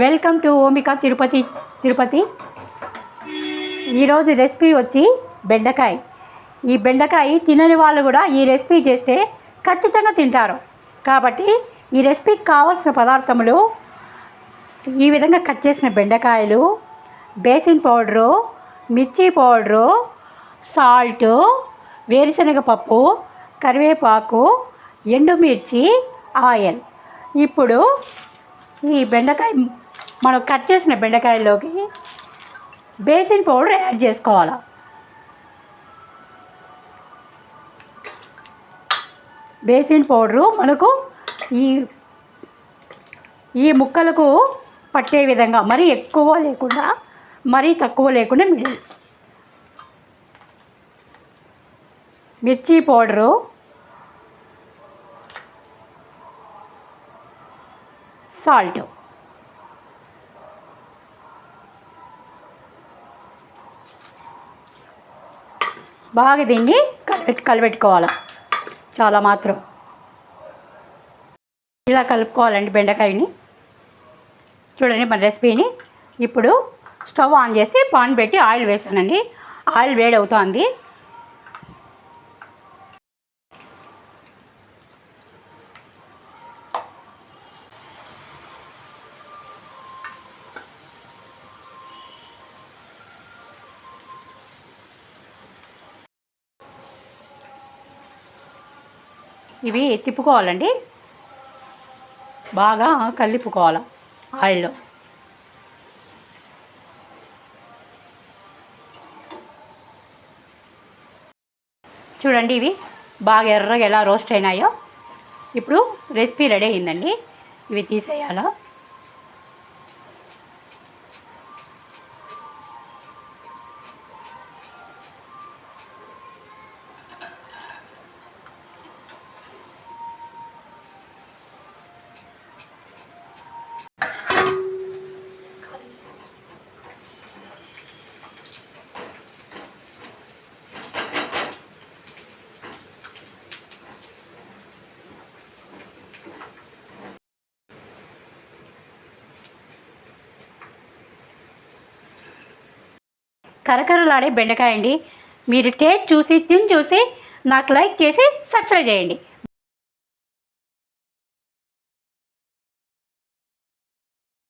Welcome to Omika Tirupati Tirupati. ఈరోజు recipe వచ్చి బెండకాయ. ఈ బెండకాయ తినని వాళ్ళు కూడా ఈ రెసిపీ చేస్తే ఖచ్చితంగా తింటారు. కాబట్టి ఈ రెసిపీకి కావాల్సిన పదార్థములు ఈ విధంగా కట్ చేసిన బెండకాయలు బేసిన్ పౌడరు మిర్చి పౌడరు సాల్ట్ వేరుశనగ పప్పు కరివేపాకు ఎండుమిర్చి ఆయిల్. ఇప్పుడు ఈ బెండకాయ మనం కట్ చేసిన బెండకాయల్లోకి బేసిన్ పౌడర్ యాడ్ చేసుకోవాలి? బేసిన్ పౌడరు మనకు ఈ ఈ ముక్కలకు పట్టే విధంగా మరీ ఎక్కువ లేకుండా మరీ తక్కువ లేకుండా మిడిల్ మిర్చి పౌడరు సాల్ట్. బాగా దీన్ని కలిపెట్టి కలిపెట్టుకోవాలి చాలా మాత్రం. ఇలా కలుపుకోవాలండి బెండకాయని. చూడండి మన రెసిపీని. ఇప్పుడు స్టవ్ ఆన్ చేసి పాన్ పెట్టి ఆయిల్ వేసానండి. ఆయిల్ వేడి అవుతోంది ఇవి తిప్పుకోవాలండి. బాగా కలిపుకోవాలి ఆయిల్లో. చూడండి ఇవి బాగా ఎర్రగా ఎలా రోస్ట్ అయినాయో. ఇప్పుడు రెసిపీ రెడీ అయిందండి. ఇవి తీసేయాలా? కరకరలాడే బెండకాయ అండి మీరు టేస్ట్ చూసి తిని చూసి నాకు లైక్ చేసి సబ్స్క్రైబ్ చేయండి.